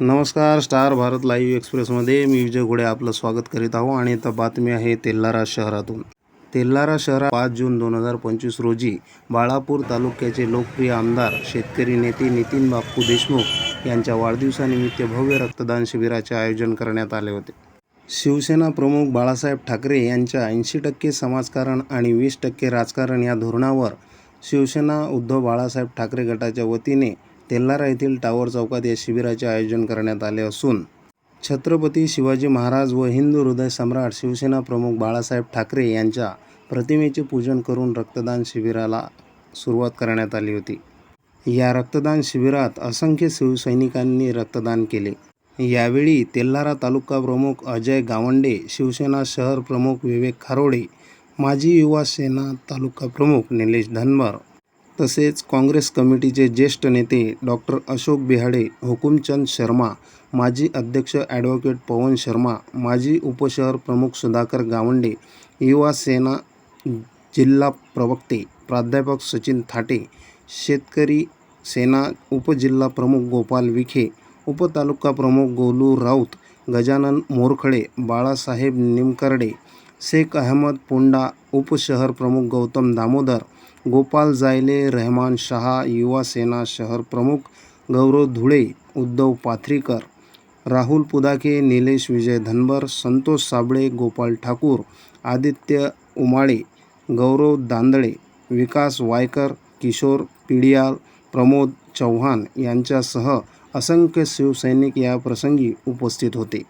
नमस्कार star Bharat live एक्सप्रेसमध्ये मी विजय घोडे आपलं स्वागत करीत आहो आणि आता बातमी आहे तेल्लारा शहरातून. तेल्लारा शहरात पाच जून दोन हजार पंचवीस रोजी बाळापूर तालुक्याचे लोकप्रिय आमदार शेतकरी नेते नितीन बाप्पू देशमुख यांच्या वाढदिवसानिमित्त भव्य रक्तदान शिबिराचे आयोजन करण्यात आले होते. शिवसेना प्रमुख बाळासाहेब ठाकरे यांच्या ऐंशी टक्के समाजकारण आणि वीस टक्के राजकारण या धोरणावर शिवसेना उद्धव बाळासाहेब ठाकरे गटाच्या वतीने तेल्लारा येथील टावर चौकात या शिबिराचे आयोजन करण्यात आले असून छत्रपती शिवाजी महाराज व हिंदू हृदय सम्राट शिवसेना प्रमुख बाळासाहेब ठाकरे यांच्या प्रतिमेचे पूजन करून रक्तदान शिबिराला सुरुवात करण्यात आली होती. या रक्तदान शिबिरात असंख्य शिवसैनिकांनी रक्तदान केले. यावेळी तेल्लारा तालुका प्रमुख अजय गावंडे शिवसेना शहर प्रमुख विवेक खारोडे माजी युवा सेना तालुका प्रमुख निलेश धनवर तसेच काँग्रेस कमिटीचे ज्येष्ठ नेते डॉक्टर अशोक बिहाडे हुकुमचंद शर्मा माजी अध्यक्ष ॲडव्होकेट पवन शर्मा माजी उपशहर प्रमुख सुधाकर गावंडे युवा सेना जिल्हा प्रवक्ते प्राध्यापक सचिन थाटे शेतकरी सेना उपजिल्हा प्रमुख गोपाल विखे उपतालुका प्रमुख गोलू राऊत गजानन मोरखडे बाळासाहेब निमकर्डे शेख अहमद पोंडा उपशहर प्रमुख गौतम दामोदर गोपाल जायले रहमान शहा युवा सेना शहर प्रमुख गौरव धुळे उद्धव पाथरीकर राहुल पुदाके निलेश विजय धनबर संतोष साबळे गोपाल ठाकूर आदित्य उमाळे गौरव दांदळे विकास वायकर किशोर पिडियाल प्रमोद चव्हाण यांच्यासह असंख्य शिवसैनिक या प्रसंगी उपस्थित होते.